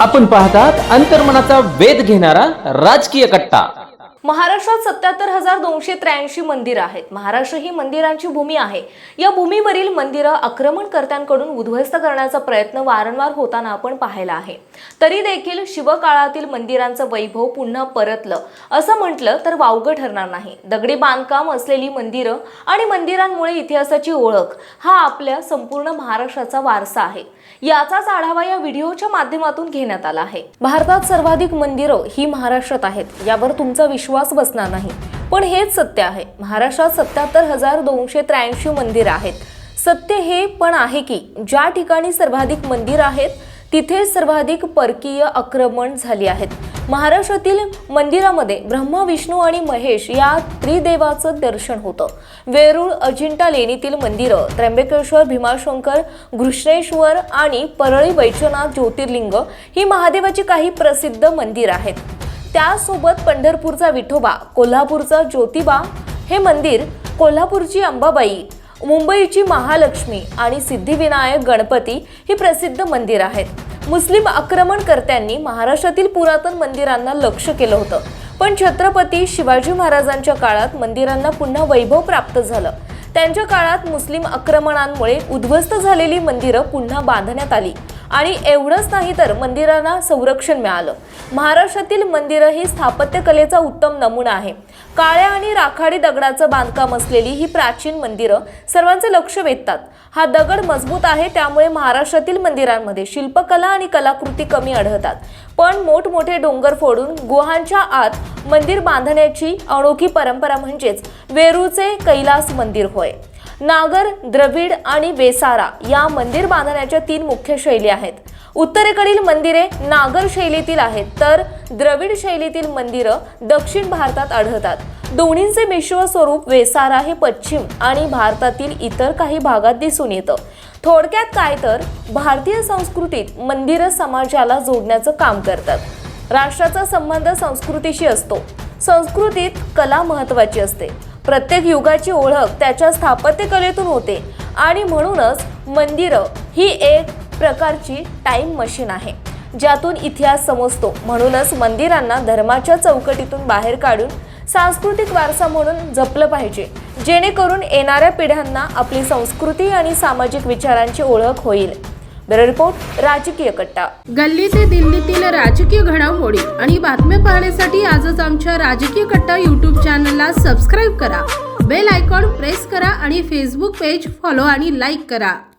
आपण पाहतात अंतर्मनाचा वेध घेणारा राजकीय कट्टा. महाराष्ट्रात सत्याहत्तर हजार दोनशे त्र्याऐंशी मंदिरं आहेत. महाराष्ट्र ही मंदिरांची भूमी आहे. या भूमीवरील मंदिरं आक्रमणकर्त्यांकडून उद्ध्वस्त करण्याचा प्रयत्न वारंवार होताना आपण पाहिला आहे. तरी देखील शिवकाळातील मंदिरांचं वैभव पुन्हा परतलं. असं म्हटलं तर वावगं ठरणार नाही. दगडी बांधकाम असलेली मंदिरं आणि मंदिरांमुळे इतिहासाची ओळख हा आपल्या संपूर्ण महाराष्ट्राचा वारसा आहे. याचाच आढावा या व्हिडिओच्या माध्यमातून घेण्यात आला आहे. भारतात सर्वाधिक मंदिरं ही महाराष्ट्रात आहेत. यावर तुमचा विश्वास विश्वास बसणार नाही. पण हेच सत्य आहे. महाराष्ट्रात सत्याहत्तर हजार दोनशे त्र्याऐंशी मंदिर आहेत. सत्य हे पण आहे की ज्या ठिकाणी सर्वाधिक मंदिर आहेत तिथे सर्वाधिक परकीय आक्रमण झाली आहेत. महाराष्ट्रातील मंदिरामध्ये ब्रह्मा विष्णू आणि महेश या त्रिदेवाचं दर्शन होतं. वेरूळ अजिंठा लेणीतील मंदिरं त्र्यंबकेश्वर भीमाशंकर घृष्णेश्वर आणि परळी वैद्यनाथ ज्योतिर्लिंग ही महादेवाची काही प्रसिद्ध मंदिर आहेत. त्यासोबत पंढरपूरचा विठोबा कोल्हापूरचा ज्योतिबा हे मंदिर कोल्हापूरची अंबाबाई मुंबईची महालक्ष्मी आणि सिद्धिविनायक गणपती ही प्रसिद्ध मंदिर आहेत. मुस्लिम आक्रमणकर्त्यांनी महाराष्ट्रातील पुरातन मंदिरांना लक्ष केलं होतं. पण छत्रपती शिवाजी महाराजांच्या काळात मंदिरांना पुन्हा वैभव प्राप्त झालं. त्यांच्या काळात मुस्लिम आक्रमणांमुळे उद्ध्वस्त झालेली मंदिरं पुन्हा बांधण्यात आली. आणि एवढंच नाही तर मंदिरांना संरक्षण मिळालं. महाराष्ट्रातील मंदिरं ही स्थापत्यकलेचा उत्तम नमुना आहे. काळ्या आणि राखाडी दगडाचं बांधकाम असलेली ही प्राचीन मंदिरं सर्वांचं लक्ष वेधतात. हा दगड मजबूत आहे त्यामुळे महाराष्ट्रातील मंदिरांमध्ये शिल्पकला आणि कलाकृती कमी आढळतात. पण मोठमोठे डोंगर फोडून गुहांच्या आत मंदिर बांधण्याची अनोखी परंपरा म्हणजेच वेरूचे कैलास मंदिर होय. नागर द्रविड आणि बेसारा या मंदिर बांधण्याच्या तीन मुख्य शैली आहेत. उत्तरेकडील मंदिरे नागर शैलीतील आहेत तर द्रविड शैलीतील मंदिरं दक्षिण भारतात आढळतात. दोन्हींचे मिश्र स्वरूप वेसारा हे पश्चिम आणि भारतातील इतर काही भागात दिसून येतं. थोडक्यात काय तर भारतीय संस्कृतीत मंदिरं समाजाला जोडण्याचं काम करतात. राष्ट्राचा संबंध संस्कृतीशी असतो. संस्कृतीत कला महत्वाची असते. प्रत्येक युगाची ओळख त्याच्या स्थापत्यकलेतून होते. आणि म्हणूनच मंदिरं ही एक प्रकारची टाईम मशीन आहे. ज्यातून इतिहास समजतो. म्हणूनच मंदिरांना धर्माच्या चौकटीतून बाहेर काढून सांस्कृतिक वारसा म्हणून जपलं पाहिजे. जेणेकरून येणाऱ्या पिढ्यांना आपली संस्कृती आणि सामाजिक विचारांची ओळख होईल. ब्युरो रिपोर्ट राजकीय कट्टा. गल्ली ते दिल्लीतील राजकीय घडामोडी आणि बातम्या पाहण्यासाठी आजच आमच्या राजकीय कट्टा यूट्यूब चॅनलला सबस्क्राईब करा. बेल आयकॉन प्रेस करा आणि फेसबुक पेज फॉलो आणि लाईक करा.